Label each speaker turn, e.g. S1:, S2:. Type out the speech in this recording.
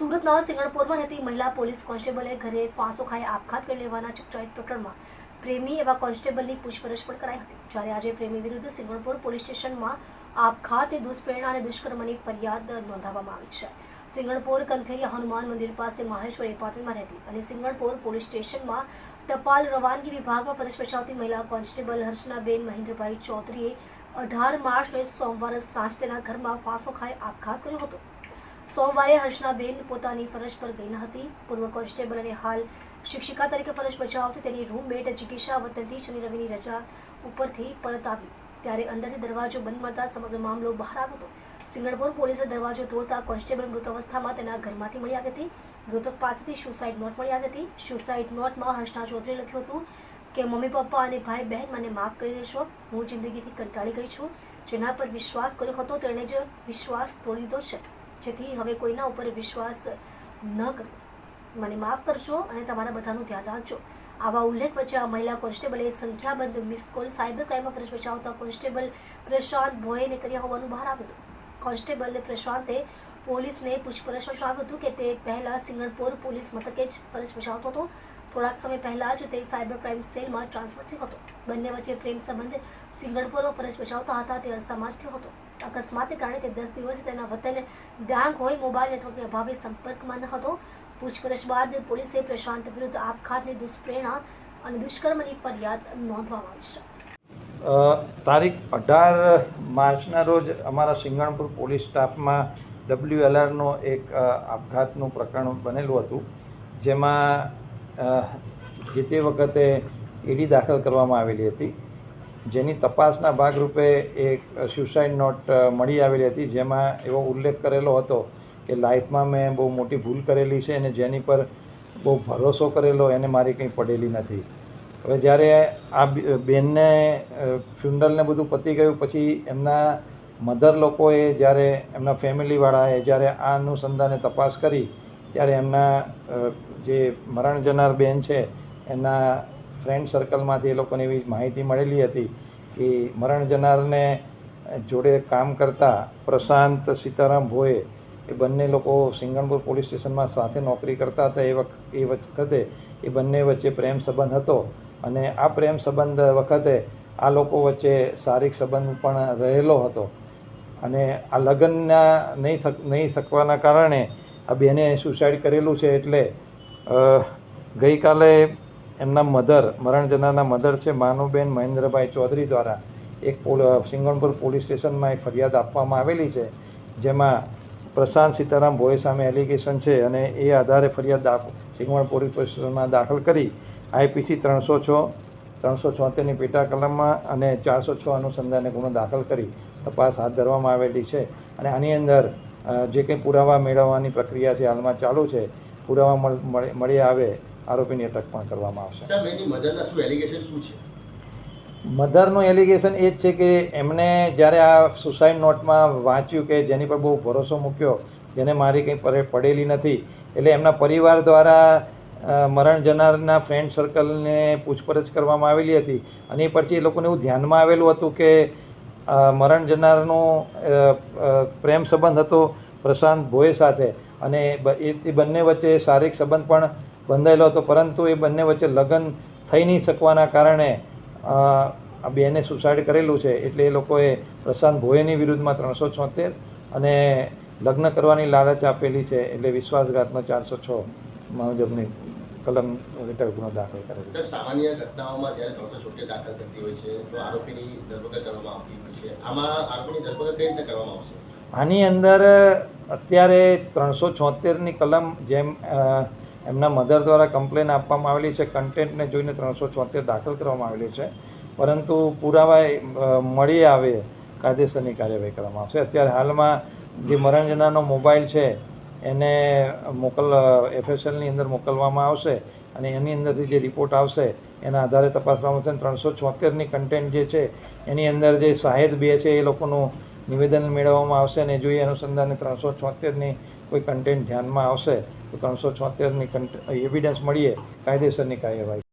S1: સુરતના સિંગણપુરમાં રહેતી મહિલા પોલીસ કોન્સ્ટેબલે ઘરે ફાંસો ખાઈ આપઘાત કરી લેવાના ચકચારિત પ્રકરણમાં પ્રેમી એવા કોન્સ્ટેબલની પૂછપરછ પણ કરાઈ હતી. જ્યારે આજે પ્રેમી વિરુદ્ધ સિંગણપુર પોલીસ સ્ટેશનમાં આપઘાત, દુષ્પ્રેરણા અને દુષ્કર્મની ફરિયાદ નોંધાવવામાં આવી છે. સિંગણપુર કંથેરિયા હનુમાન મંદિર પાસે માહેશ્વર એપાર્ટમેન્ટમાં રહેતી અને સિંગણપુર પોલીસ સ્ટેશનમાં ટપાલ રવાનગી વિભાગમાં ફરજ બજાવતી મહિલા કોન્સ્ટેબલ હર્ષનાબેન મહેન્દ્રભાઈ ચૌધરીએ અઢાર માર્ચને સોમવારે સાંજ તેના ઘરમાં ફાંસો ખાઈ આપઘાત કર્યો હતો. સોમવારે હર્ષનાબેન પોતાની ફરજ પર ગઈ ન હતી. પૂર્વ કોન્સ્ટેબલ અને હાલ શિક્ષિકા તરીકે ફરજ બજાવતી તેની રૂમમેટ જિગીશા વતનથી શનિ રવિની રજા ઉપરથી પરત આવી. ત્યારે અંદરથી દરવાજો બંધ મળતા સમગ્ર મામલો બહાર આવ્યો હતો. સિંગણપુર પોલીસે દરવાજો તોડતા કોન્સ્ટેબલ મૃત અવસ્થામાં તેના ઘરમાંથી મળી આવી હતી. મૃતક પાસેથી સુસાઇડ નોટ મળી આવી હતી. સુસાઇડ નોટમાં હર્ષના ચૌધરીએ લખ્યું હતું કે, મમ્મી, પપ્પા અને ભાઈ બહેન મને માફ કરી દેશો. હું જિંદગીથી કંટાળી ગઈ છું. જેના પર વિશ્વાસ કર્યો હતો, તેણે જ વિશ્વાસ તોડી દીધો છે. જેથી હવે કોઈના ઉપર વિશ્વાસ ન કરો. મને માફ કરજો અને તમારા બધાનું ધ્યાન રાખજો. આવા ઉલ્લેખ વચ્ચે આ મહિલા કોન્સ્ટેબલે સંખ્યાબંધ મિસ કોલ સાયબર ક્રાઇમમાં ફરજ બજાવતા કોન્સ્ટેબલ પ્રશાંત ભોયેને કર્યા હોવાનું બહાર આવ્યું હતું. કોન્સ્ટેબલ પ્રશાંતે પોલીસને પૂછપરછમાં જણાવ્યું હતું કે તે પહેલા સિંગણપુર પોલીસ મથકે જ ફરજ બજાવતો હતો. થોડાક સમય પહેલા જ તે સાયબર ક્રાઇમ સેલમાં ટ્રાન્સફર થયો હતો. બંને વચ્ચે પ્રેમ સંબંધ સિંગણપુરમાં ફરજ બજાવતા હતા તે અરસામાં જ થયો હતો. અકસ્માતને કારણે તે દસ દિવસ તેના વતન ડાંગ હોય મોબાઈલ નેટવર્કને અભાવે સંપર્કમાં ન હતો. પૂછપરછ બાદ પોલીસે પ્રશાંત વિરુદ્ધ આપઘાતની દુષ્પ્રેરણા અને દુષ્કર્મની ફરિયાદ નોંધવામાં આવી છે.
S2: તારીખ અઢાર માર્ચના રોજ અમારા સિંગણપુર પોલીસ સ્ટાફમાં ડબલ્યુ એલઆરનો એક આપઘાતનું પ્રકરણ બનેલું હતું, જેમાં જે તે વખતે ઈડી દાખલ કરવામાં આવેલી હતી. જેની તપાસના ભાગરૂપે એક સ્યુસાઇડ નોટ મળી આવેલી હતી, જેમાં એવો ઉલ્લેખ કરેલો હતો કે લાઈફમાં મેં બહુ મોટી ભૂલ કરેલી છે અને જેની પર બહુ ભરોસો કરેલો એને મારી કંઈ પડેલી નથી. હવે જ્યારે આ બેનને ફ્યુનરલને બધું પતી ગયું, પછી એમના મધર લોકોએ જ્યારે એમના ફેમિલીવાળાએ જ્યારે આ અનુસંધાને તપાસ કરી, ત્યારે એમના જે મરણ જનાર બેન છે, એના ફ્રેન્ડ સર્કલમાંથી એ લોકોને એવી માહિતી મળેલી હતી કે મરણ જનારને જોડે કામ કરતા પ્રશાંત સીતારામ ભોએ એ બંને લોકો સિંગણપુર પોલીસ સ્ટેશનમાં સાથે નોકરી કરતા હતા. એ વખત એ વખતે એ બંને વચ્ચે પ્રેમ સંબંધ હતો અને આ પ્રેમ સંબંધ વખતે આ લોકો વચ્ચે શારીરિક સંબંધ પણ રહેલો હતો અને આ લગ્નના નહીં થક, નહીં થકવાના કારણે આ બેને સુસાઇડ કરેલું છે એટલે ગઈકાલે એમના મધર, મરણ જનારના મધર છે માનુબેન મહેન્દ્રભાઈ ચૌધરી દ્વારા એક પોલ સિંગણપુર પોલીસ સ્ટેશનમાં એક ફરિયાદ આપવામાં આવેલી છે, જેમાં પ્રશાંત સીતારામ ભોય સામે એલિગેશન છે અને એ આધારે ફરિયાદ સિંગવણ પોલીસ સ્ટેશનમાં દાખલ કરી. આઈપીસી ત્રણસો છ, ત્રણસો છોતેરની પેટા કલમમાં અને ચારસો છ અનુસંધાને ગુનો દાખલ કરી તપાસ હાથ ધરવામાં આવેલી છે અને આની અંદર જે કંઈ પુરાવા મેળવવાની પ્રક્રિયા છે હાલમાં ચાલુ છે, પુરાવા મળી મળી આવે આરોપીની અટક પણ કરવામાં આવશે.
S3: મધરના એલિગેશન
S2: એ જ છે કે એમણે જ્યારે આ સુસાઇડ નોટમાં વાંચ્યું કે જેની પર બહુ ભરોસો મૂક્યો જેને મારી કંઈ પડેલી નથી એટલે એમના પરિવાર દ્વારા મરણ જનારના ફ્રેન્ડ સર્કલને પૂછપરછ કરવામાં આવેલી હતી. અને એ પછી એ લોકોને એવું ધ્યાનમાં આવેલું હતું કે મરણ જનારનો પ્રેમ સંબંધ હતો પ્રશાંત ભોય સાથે. અને એ બંને વચ્ચે શારીરિક સંબંધ પણ બંધાયેલો હતો પરંતુ એ બંને વચ્ચે લગ્ન થઈ નહીં શકવાના કારણે આ બેને સુસાઇડ કરેલું છે એટલે એ લોકોએ પ્રશાંત ભોયેની વિરુદ્ધમાં ત્રણસો છોતેર અને લગ્ન કરવાની લાલચ આપેલી છે એટલે વિશ્વાસઘાતનો ચારસો છ મુજબની કલમ હેઠળ ગુનો દાખલ કરે છે.
S3: સામાન્ય ઘટનાઓમાં જ્યારે ત્રણસો છોતેર દાખલ થતી હોય છે તો આરોપીની ધરપકડ કરવામાં આવતી હોય છે. આમાં આરોપીની ધરપકડ કઈ રીતે કરવામાં આવશે?
S2: આની અંદર અત્યારે ત્રણસો છોતેરની કલમ જેમ એમના મધર દ્વારા કમ્પ્લેન આપવામાં આવેલી છે, કન્ટેન્ટને જોઈને ત્રણસો છોતેર દાખલ કરવામાં આવેલી છે. પરંતુ પુરાવા મળી આવે કાયદેસરની કાર્યવાહી કરવામાં આવશે. અત્યારે હાલમાં જે મરણજનાનો મોબાઈલ છે, એને મોકલ એફએસએલની અંદર મોકલવામાં આવશે અને એની અંદરથી જે રિપોર્ટ આવશે, એના આધારે તપાસવામાં આવશે. ત્રણસો છોતેરની કન્ટેન્ટ જે છે, એની અંદર જે સાહેદ બે છે, એ લોકોનું નિવેદન મેળવવામાં આવશે અને જો એ અનુસંધાને ત્રણસો છોતેરની કોઈ કન્ટેન્ટ ધ્યાનમાં આવશે તો ત્રણસો છોતેરની એવિડન્સ મળીએ કાયદેસરની કાર્યવાહી.